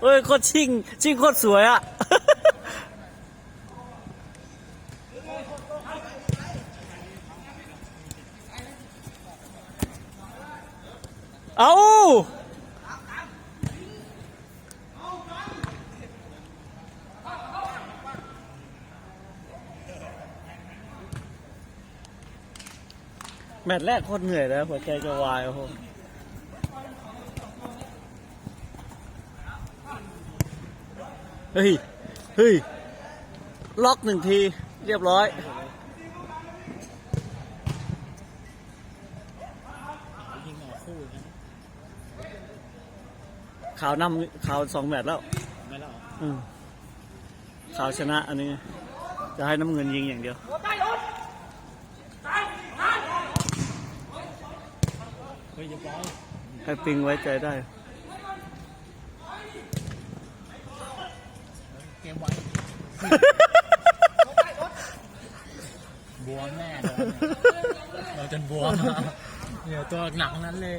เฮ้ยโคตรชิงชิงโคตรสวยอะเอาแมตช์แรกโคตรเหนื่อยนะหัวใจจะวายโอ้โห เฮ้ย เฮ้ย ล็อกหนึ่งที เรียบร้อยยิงออกคู่นะขาวนำขาวสองแมตช์แล้วไม่แล้วอืมขาวชนะอันนี้ จะให้น้ำเงินยิงอย่างเดียวเฮ้ยเรียบร้อยให้ปิงไว้ใจได้ กมไว้บวมแน่เราจนบวมเนี่ยตัวหนักทั้งนั้นเลย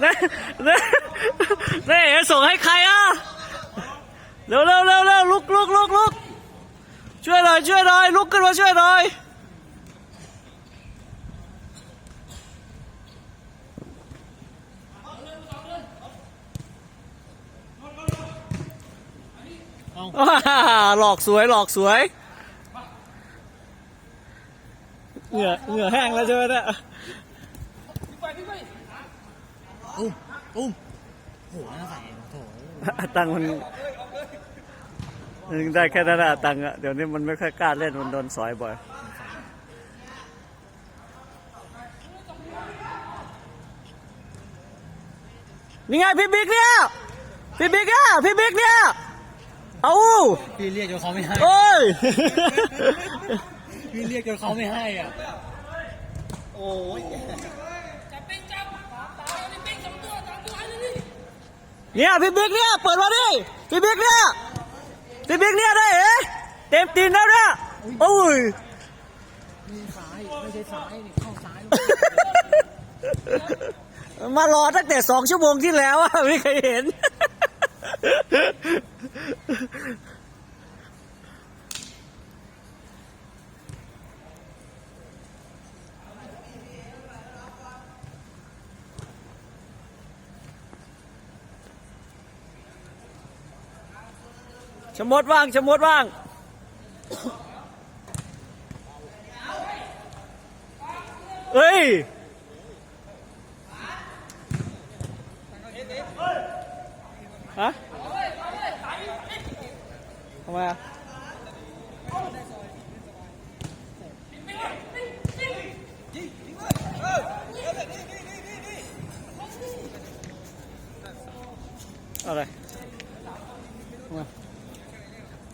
เน่เน่เน่ส่งให้ใครอะ เร็วเร็วเร็วเร็วลุกลุกลุกลุกช่วยหน่อยช่วยหน่อยลุกขึ้นมาช่วยหน่อยเอ้าอ่าหลอกสวยหลอกสวยเหงื่อเหงื่อแห้งแล้วใช่ไหมเนี่ยอุ้มอุ้ม โหน่าใส่โถตังค์มันมันได้แค่นั้นอะตังค์อะเดี๋ยวนี้มันไม่ค่อยกล้าเล่นมันโดนสอยบ่อยนี่ไงพี่บิ๊กเนี่ยพี่บิ๊กเนี่ยพี่บิ๊กเนี่ยเอาพี่เรียกจนเขาไม่ให้โอ้ยพี่เรียกจนเขาไม่ให้อะโอ้ย เนี่ยพี่บิ๊กเนี่ยเปิดมาดิพี่บิ๊กเนี่ยพี่บิ๊กเนี่ยได้เอ๋เต็มตีนแล้วเนี่ยโอ้ยมีซ้ายไม่ใช่ซ้ายนี่เข้าซ้ายมารอตั้งแต่สองชั่วโมงที่แล้วอะไม่เคยเห็น มดว่างชมดว่างเฮ้ยฮะทำไมอะอะไรทำไม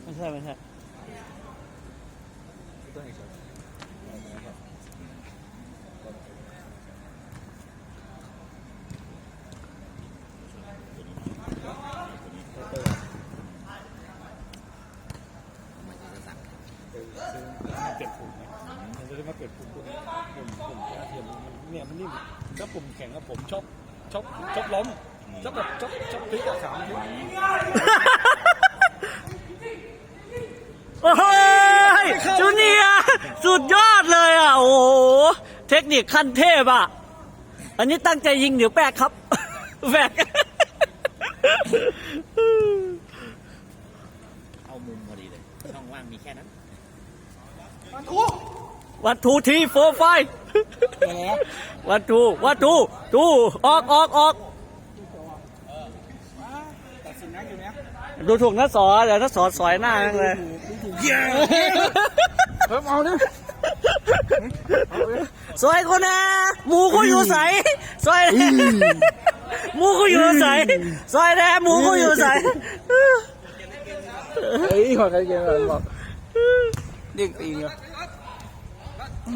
ไม่ใช่ไม่ใช่ เจ็บปุ่มมันจะได้มาเกิดปุ่มปุ่มปุ่มปุ่มกระเทียมมันเนี่ยมันนิ่มถ้าปุ่มแข็งกับผมชอบชอบชอบล้มชอบแบบชอบชอบพลิกอะสามพลิกโอ้ยจูเนียสุดยอดเลยอะ โอ้โห เทคนิคขั้นเทพอะ อันนี้ตั้งใจยิงเดี๋ยวแปกครับ แปก เอามุมพอดีเลยช่องว่างมีแค่นั้น วันทูทีโฟร์ไฟวันทูวันทูทูออกออกออกดูถูกนักสอเดี๋ยวนักสอสอยหน้านั่นเลยเพิ่มเอาดิสอยคนนะหมูกูอยู่ใสสอยหมูกูอยู่ใสสอยแน่หมูกูอยู่ใสเฮ้ยหัวใครเกมอะไรบอกเด้งตีนเหรออุ้ยได้ใช่ปะ เ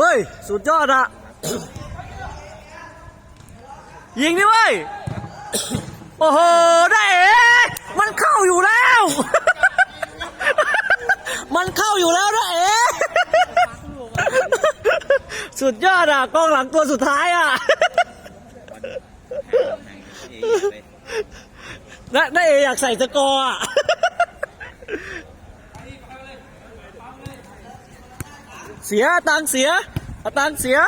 ฮ้ย สุดยอดอะยิงดิเว้ย โอ้โห ได้เอ๋มันเข้าอยู่แล้ว มันเข้าอยู่แล้วนะเอ๋สุดยอดอะกล้องหลังตัวสุดท้ายอะ น่าน่าเออยากใส่สกอร์อะเสียตังเสียเอาตังเสีย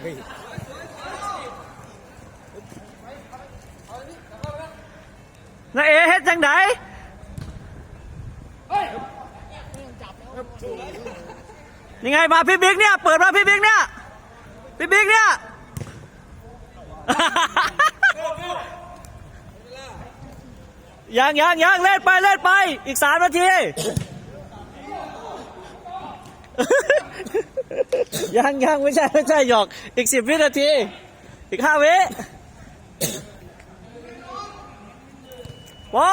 เฮ้ยนาเอเฮ็ดจังได นี่ไงมาพี่บิ๊กเนี่ย เปิดมาพี่บิ๊กเนี่ย พี่บิ๊กเนี่ยยังยังยังเล่นไปเล่นไป อีกสามนาที ยังยังไม่ใช่ไม่ใช่หยอก อีกสิบวินาที อีกห้าวิว้า